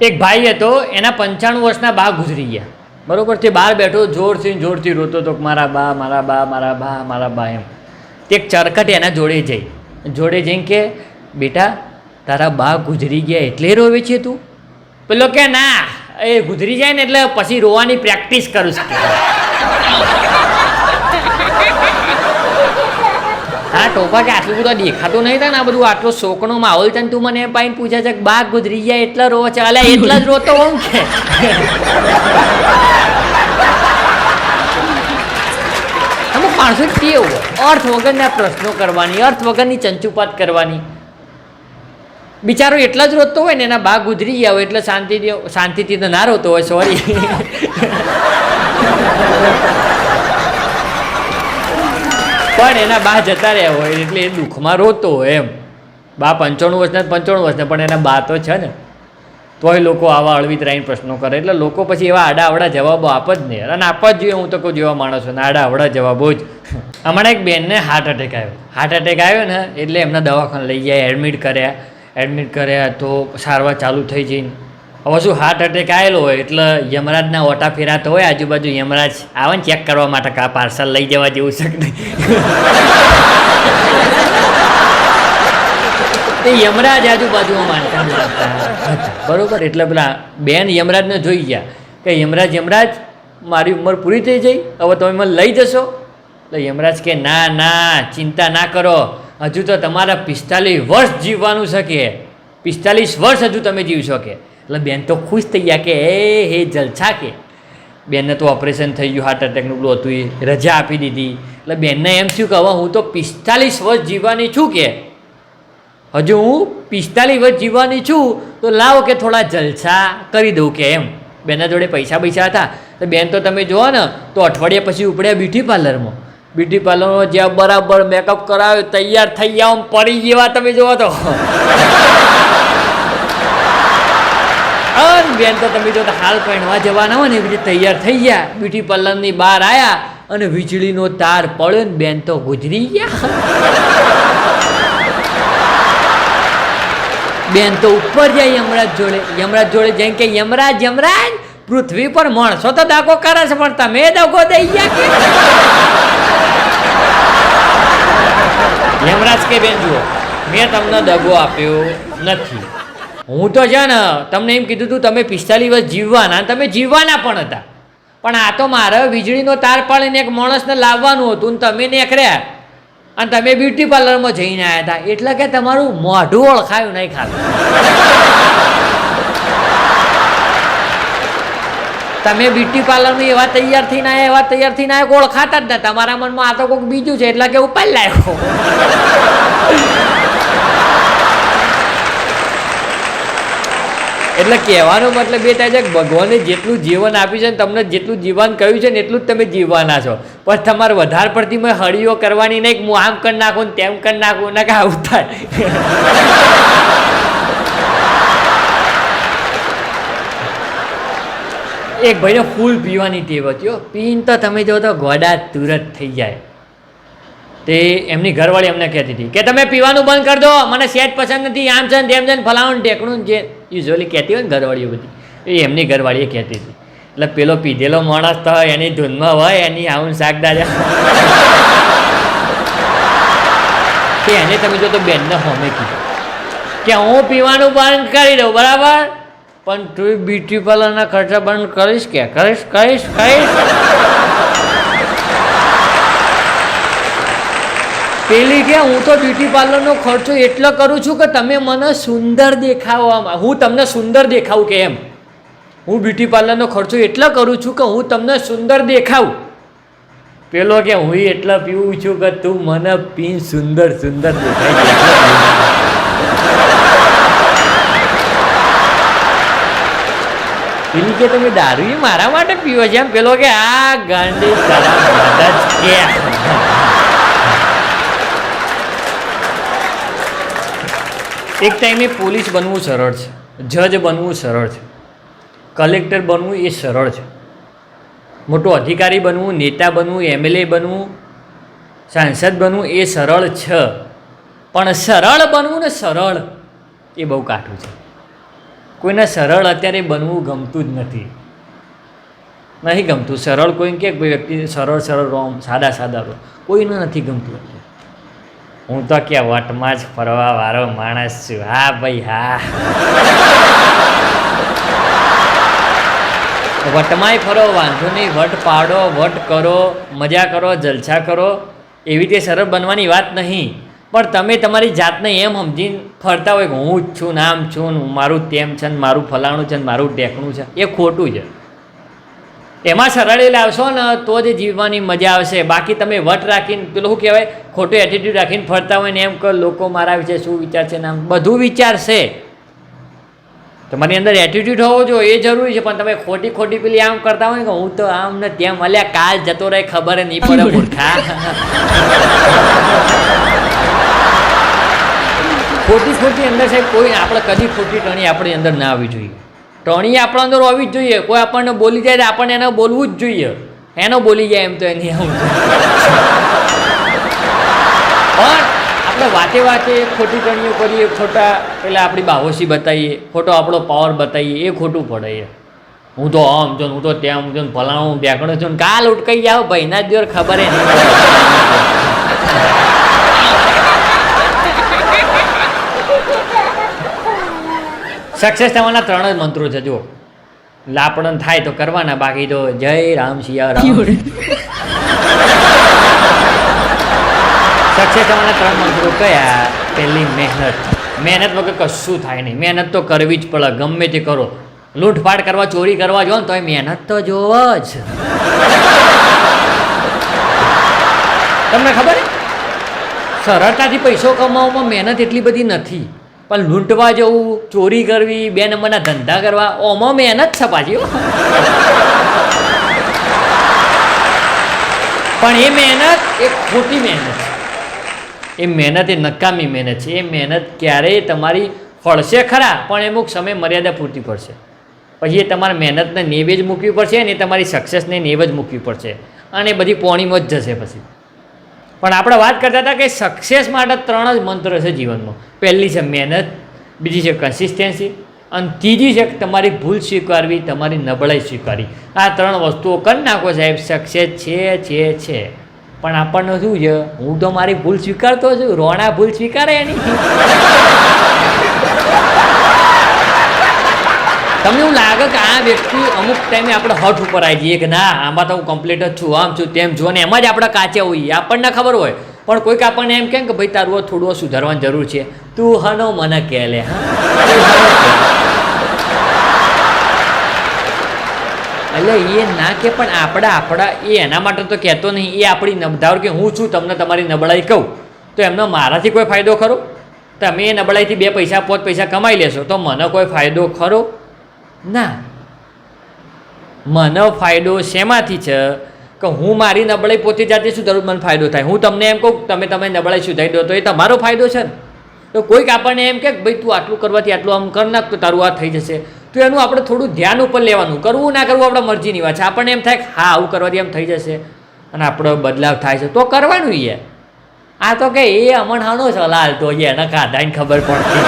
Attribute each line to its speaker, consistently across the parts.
Speaker 1: એક ભાઈ હતો, એના પંચાણું વર્ષના બા ગુજરી ગયા. બરોબર? તે બહાર બેઠો, જોરથી જોરથી રોતો હતો મારા બા મારા બા મારા બા મારા બા એમ. તે એક ચરકટ એના જોડે જઈ. જોડે જઈને કે, બેટા, તારા બા ગુજરી ગયા એટલે રોવે છે તું? પેલો કે, ના, એ ગુજરી જાય ને એટલે પછી રોવાની પ્રેક્ટિસ કરું છું. ટોપા કે આટલું બધું દેખાતું નહીં થાય ને બધું? આટલો શોકનો માહોલ છે તું મને પાઈને પૂછે છે કે બા, ગુજરી ગયા એટલા રોવો છે? અલ્યા, એટલા જ રોતો હોઉં કે? અમુક માણસો કેવું અર્થ વગરના પ્રશ્નો કરવાની, અર્થ વગરની ચંચુપાત કરવાની. બિચારો એટલા જ રોતો હોય ને એના બા ગુજરી ગયા હોય એટલે શાંતિથી શાંતિથી તો ના રોતો હોય સોરી પણ એના બા જતા રહ્યા હોય એટલે એ દુઃખમાં રોતો હોય એમ. બા પંચાણું વર્ષના પંચાણું વર્ષના, પણ એના બા તો છે ને. તોય લોકો આવા અળવિતરાઈને પ્રશ્નો કરે. એટલે લોકો પછી એવા આડા આવડા જવાબો આપ જ નહીં. અને આપવા જ જોઈએ, હું તો કહું જેવા માણસોને આડા આવડા જવાબો જ. હમણાં એક બેનને હાર્ટ એટેક આવ્યો. હાર્ટ એટેક આવ્યો ને, એટલે એમના દવાખાને લઈ ગયા એડમિટ કર્યા. એડમિટ કર્યા તો સારવાર ચાલુ થઈ જઈને હવે શું હાર્ટ એટેક આવેલો હોય એટલે યમરાજના ઓટા ફેરાતો હોય, આજુબાજુ યમરાજ આવે ને ચેક કરવા માટે કે પાર્સલ લઈ જવા જેવું છે તે યમરાજ આજુબાજુમાં માનતા માનતા બરોબર, એટલે પેલા બેન યમરાજને જોઈ ગયા કે યમરાજ યમરાજ, મારી ઉંમર પૂરી થઈ જઈ, હવે તમે મને લઈ જશો? એટલે યમરાજ કે, ના ના, ચિંતા ના કરો. હજુ તો તમારા પિસ્તાલીસ વર્ષ જીવવાનું છે કે. પિસ્તાલીસ વર્ષ હજુ તમે જીવી કે એટલે બેન તો ખુશ થઈ ગયા કે, એ, હે જલછા કે. બેનને તો ઓપરેશન થઈ ગયું હાર્ટ એટેકનું બધું હતું, એ રજા આપી દીધી. એટલે બેનને એમ થયું કે હું તો પિસ્તાલીસ વર્ષ જીવવાની છું કે. હજુ હું પિસ્તાલીસ વર્ષ જીવવાની છું, તો લાવો કે થોડા જલસા કરી દઉં કે એમ. બેનના જોડે પૈસા પૈસા હતા. તો બેન તો તમે જુઓ ને, તો અઠવાડિયા પછી ઉપડ્યા બ્યુટી પાર્લરમાં. બ્યુટી પાર્લરમાં જ્યાં બરાબર મેકઅપ કરાવ્યો, તૈયાર થઈ ગયા, આમ પડી જેવા તમે જુઓ તો. અન બેન, તો તમે જો હાલ પહેણવા જવાના હોય ને, એવી રીતે તૈયાર થઈ ગયા. બ્યુટી પાર્લરની બહાર આવ્યા અને વીજળીનો તાર પડ્યો ને, બેન તો ગુજરી ગયા. બેન તો ઉપર જાય યમરાજ જોડે. યમરાજ જોડે જેમ કે, યમરાજ યમરાજ, પૃથ્વી પર માણસો તો દાગો કરે છે, પણ તમે દાગો દઈ ગયા યમરાજ કે, બેન જુઓ, મેં તમને દગો આપ્યો નથી. હું તો છે ને, તમને એમ કીધું તું, તમે પિસ્તાલીસ વર્ષ જીવવાના, તમે જીવવાના પણ હતા. પણ આ તો મારે વીજળીનો તાર પાડીને એક માણસને લાવવાનું હતું ને તમે નીકળ્યા અને તમે બ્યુટી પાર્લરમાં જઈને આવ્યા હતા. એટલે કે તમારું મોઢું ઓળખાયું નહીં ખાતું તમે બ્યુટી પાર્લરમાં એવા તૈયાર થઈને આવ્યા એવા તૈયાર થઈને આવ્યા ઓળખાતા જ ના તમારા મનમાં આ તો કોઈક બીજું છે. એટલે કે ઉપર લાવ્યો. એટલે કહેવાનો મતલબ એ થાય છે કે ભગવાને જેટલું જીવન આપ્યું છે ને તમને જેટલું જીવન કહ્યું છે ને એટલું જ તમે જીવવાના છો. પણ તમારે વધારે પડતી મેં હળીઓ કરવાની નહીં હું આમ કરી નાખું ને તેમ કરી નાખું ને કે આવું થાય. એક ભાઈને ફૂલ પીવાની ટેવ હતી પીન તો તમે જો તો ગોડા તુરત થઈ જાય. તે એમની ઘરવાળી એમને કહેતી હતી કે તમે પીવાનું બંધ કરી દો, મને સેટ પસંદ નથી, આમ છે ને તેમ છે ને ફલાણું ટેકણું જે યુઝ્યુઅલી કહેતી હોય ને ઘરવાળીઓ બધી. એ એમની ઘરવાળીએ કહેતી હતી. એટલે પેલો પીધેલો માણસ તો એની ધૂનમાં હોય, એની આવું શાક દાદા કે એને તમે જો તો બેનને હોમે કીધું. કે હું પીવાનું બંધ કરી દઉં, બરાબર? પણ તું બ્યુટી પાર્લરના ખર્ચા બંધ કરીશ કે? કરીશ કરીશ કરીશ. પેલી કે હું તો બ્યુટી પાર્લરનો ખર્ચો એટલો કરું છું કે તમે મને સુંદર દેખાવામાં હું તમને સુંદર દેખાવું કે એમ. હું બ્યુટી પાર્લરનો ખર્ચો એટલો કરું છું કે હું તમને સુંદર દેખાવું. પેલો કે હું એટલો પીવું છું કે તું મને પીન સુંદર સુંદર દેખાય. પેલી કે તમે દારૂ મારા માટે પીવો છે એમ? પેલો કે, આ ગાંડી તારા કે. એક ટાઈમે પોલીસ બનવું સરળ છે, જજ બનવું સરળ છે કલેક્ટર બનવું એ સરળ છે. મોટો અધિકારી બનવું, નેતા બનવું, એમએલએ બનવું, સાંસદ બનવું એ સરળ છે. પણ સરળ બનવું ને સરળ એ બહુ કાઠું છે. કોઈને સરળ અત્યારે બનવું ગમતું જ નથી. નહીં ગમતું, સરળ કોઈ કે કોઈ વ્યક્તિ સરળ સરળ, રોમ, સાદા સાદા, રોમ, કોઈને નથી ગમતું. હું તો કે વટમાં જ ફરવા વાળો માણસ છું. હા ભાઈ, હા. વટમાંય ફરો, વાંધો નહીં. વટ પાડો, વટ કરો, મજા કરો, જલસા કરો. એવી રીતે સરળ બનવાની વાત નહીં. પણ તમે તમારી જાતને એમ સમજીને ફરતા હોય કે હું જ છું નામ છું ને મારું તેમ છે ને મારું ફલાણું છે ને મારું ટેકણું છે. એ ખોટું છે. એમાં સરળી લાવશો ને તો જ જીવવાની મજા આવશે. બાકી તમે વટ રાખીને પેલું શું કહેવાય? ખોટું એટીટ્યૂડ રાખીને ફરતા હોય ને એમ કે લોકો મારા વિશે શું વિચારશે? ને આમ બધું વિચારશે. તમારી અંદર એટિટ્યૂડ હોવો જોઈએ એ જરૂરી છે પણ તમે ખોટી ખોટી પેલી આમ કરતા હોય ને કે હું તો આમ ને તેમ અલ્યા કાલ જતો રહે ખબર નહીં પડે મૂર્ખા. ખોટી ખોટી અંદર સાહેબ કોઈ આપણે કદી ખોટી ટણી આપણી અંદર ના આવવી જોઈએ. ટણી આપણા અંદર હોવી જ જોઈએ. કોઈ આપણને બોલી જાય તો આપણને એને બોલવું જ જોઈએ. એનો બોલી જાય એમ તો એની આવું પણ આપણે વાતે વાતે ખોટી ટણીઓ કરીએ ખોટા, પેલા આપણી બાહોશી બતાવીએ, ખોટો આપણો પાવર બતાવીએ, એ ખોટું પડે એ. હું તો આમ છું હું તો તેમ છું ને ફલાણું બેકણું છું કાલ ઉટકાઈ જાઓ, ભાઈના જ દિવસ ખબર નહીં સક્સેસ થવાના ત્રણ જ મંત્રો છે જો લાપણન થાય તો કરવાના બાકી તો જય રામ સિયા રામ. સક્સેસ થવાના ત્રણ મંત્રો કયા? પહેલી મહેનત. મહેનત વગર કશું થાય નહીં. મહેનત તો કરવી જ પડે ગમે તે કરો. લૂંટફાટ કરવા ચોરી કરવા જો ને તો મહેનત તો જોવો જ. તમને ખબર સરળતાથી પૈસો કમાવામાં મહેનત એટલી બધી નથી. પણ લૂંટવા જવું, ચોરી કરવી, બે નંબરના ધંધા કરવા, ઓમાં મહેનત છે પાછી. પણ એ મહેનત એ ખોટી મહેનત છે. એ મહેનત એ નકામી મહેનત છે. એ મહેનત ક્યારેય તમારી ફળશે ખરા, પણ અમુક સમય મર્યાદા પૂરતી પડશે. પછી એ તમારે મહેનતને નેવે જ મૂકવી પડશે અને તમારી સક્સેસને નેવે જ મૂકવી પડશે. અને બધી પોણીમાં જ જશે પછી. પણ આપણે વાત કરતા હતા કે સક્સેસ માટે ત્રણ જ મંત્ર છે જીવનમાં. પહેલી છે મહેનત, બીજી છે કન્સિસ્ટન્સી અને ત્રીજી છે તમારી ભૂલ સ્વીકારવી, તમારી નબળાઈ સ્વીકારવી. આ ત્રણ વસ્તુઓ કરી નાખો સાહેબ સક્સેસ છે છે છે. પણ આપણને શું છે? હું તો મારી ભૂલ સ્વીકારતો છું, રોણા ભૂલ સ્વીકારે એની. તમને એવું લાગે કે આ વ્યક્તિ અમુક ટાઈમે આપણે હઠ ઉપર આવી જઈએ કે ના, આમાં તો હું કમ્પ્લીટ જ છું, આમ છું તેમ છું, અને એમાં જ આપણે કાચે હોઈએ આપણને ખબર હોય. પણ કોઈક આપણને એમ કેમ કે ભાઈ તારું થોડું સુધારવાની જરૂર છે. તું હનો મને કહે લે. એટલે એ ના કે, પણ આપણા આપણા, એ એના માટે તો કહેતો નહીં. એ આપણી ધારો કે હું છું, તમને તમારી નબળાઈ કહું. તો એમનો મારાથી કોઈ ફાયદો ખરો? તમે એ નબળાઈથી બે પૈસા પોત પૈસા કમાઈ લેશો, તો મને કોઈ ફાયદો ખરો? ના. મને ફાયદો શેમાંથી છે? કે હું મારી નબળાઈ પોતે જાતે શું સુધારું, મને ફાયદો થાય. હું તમને એમ કહું, તમે તમે નબળાઈ સુધારી દો તો એ તમારો ફાયદો છે ને. તો કોઈક આપણને એમ કે, ભાઈ, તું આટલું કરવાથી આટલું આમ કર નાખ તો તારું આ થઈ જશે. તો એનું આપણે થોડું ધ્યાન ઉપર લેવાનું. કરવું ના કરવું આપણા મરજીની વાત છે. આપણને એમ થાય હા, આવું કરવાથી એમ થઈ જશે. અને આપણો બદલાવ થાય છે. તો કરવાનું યાર આ તો કે એ અમણ અમણહાનો છે લાલ તો એના કાઢાને ખબર પડતી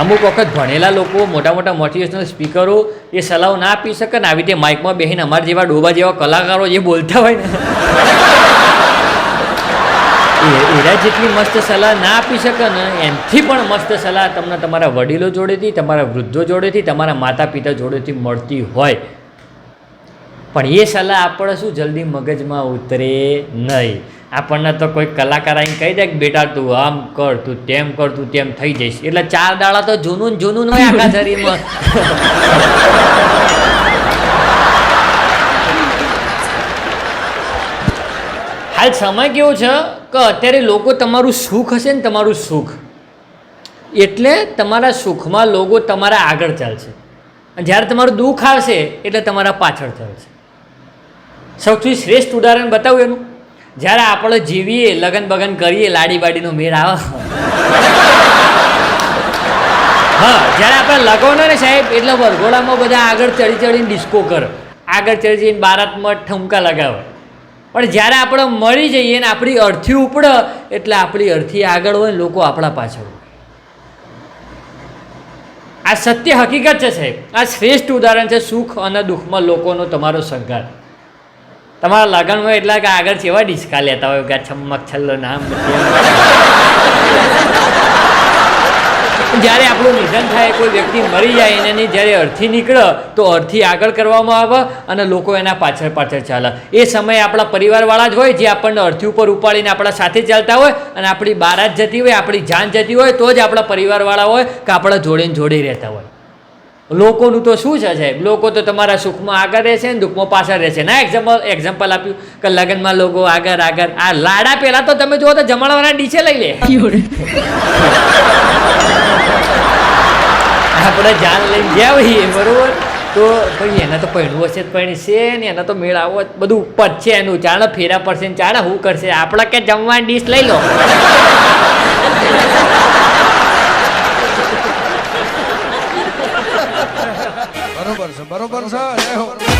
Speaker 1: અમુક વખત ભણેલા લોકો મોટા મોટા મોટિવેશનલ સ્પીકરો એ સલાહ ના આપી શકે ને આવી રીતે માઇકમાં બેહીને અમારા જેવા ડોબા જેવા કલાકારો જે બોલતા હોય ને. એરા જેટલી મસ્ત સલાહ ના આપી શકે ને, એમથી પણ મસ્ત સલાહ તમને તમારા વડીલો જોડેથી, તમારા વૃદ્ધો જોડેથી, તમારા માતા પિતા જોડેથી મળતી હોય. પણ એ સલાહ આપણે શું જલ્દી મગજમાં ઉતરે નહીં. આપણને તો કોઈ કલાકાર આવીને કહી દે કે બેટા તું આમ કર, તું તેમ કર, તું તેમ થઈ જઈશ. એટલે ચાર દાડા તો જૂનું જૂનું હોય આખા શરીરમાં. હાલ સમય કેવો છે? કે અત્યારે લોકો તમારું સુખ હશે ને તમારું સુખ. એટલે તમારા સુખમાં લોકો તમારા આગળ ચાલશે. જ્યારે તમારું દુઃખ આવશે, એટલે તમારા પાછળ ચાલશે. સૌથી શ્રેષ્ઠ ઉદાહરણ બતાવું એનું. જ્યારે આપણે જીવીએ, લગન બગન કરીએ લાડી બાડીનો મેળ આવે. હા, જ્યારે આપણે લગવાનો ને સાહેબ, એટલે વરઘોડામાં બધા આગળ ચડી ચડીને ડિસ્કો કરે. આગળ ચડી ચડીને બારાતમાં ઠુમકા લગાવે. પણ જ્યારે આપણે મળી જઈએ ને આપણી અડથી ઉપડે, એટલે આપણી અડથી આગળ હોય લોકો આપણા પાછળ આ સત્ય હકીકત છે સાહેબ. આ શ્રેષ્ઠ ઉદાહરણ છે સુખ અને દુઃખમાં લોકોનો તમારો સંઘાત. તમારા લગ્નમાં એટલા કે આગળ કેવા ડિસ્કા લેતા હોય કે છમક છલ્લો નામ જ્યારે આપણું નિધન થાય, કોઈ વ્યક્તિ મરી જાય, એને જ્યારે અર્થી નીકળે, તો અર્થી આગળ કરવામાં આવે અને લોકો એના પાછળ પાછળ ચાલે. એ સમયે આપણા પરિવારવાળા જ હોય જે આપણને અર્થી ઉપર ઉપાડીને આપણા સાથે ચાલતા હોય અને આપણી બારાત જતી હોય, આપણી જાન જતી હોય, તો જ આપણા પરિવારવાળા હોય કે આપણા જોડી જોડે રહેતા હોય. લોકોનું તો શું છે સાહેબ? લોકો તો તમારા સુખમાં આગળ રહેશે ને દુઃખમાં પાછળ રહેશે. ના એક્ઝામ્પલ એક્ઝામ્પલ આપ્યું કે લગ્નમાં લોકો આગળ આગળ. આ લાડા પહેલાં તો તમે જુઓ તો જમણવાના ડીશે લઈ લે. આપણે જાન લઈને ગયા હોઈએ, બરોબર? તો ભાઈ, એને તો પહેણવું હશે તો પહેણી છે ને એના તો મેળ આવો. બધું ઉપર છે એનું. ચાણે ફેરા પડશે ને ચાણે શું કરશે. આપણે કે જમવાની ડીશ લઈ લો.
Speaker 2: બરોબર છે?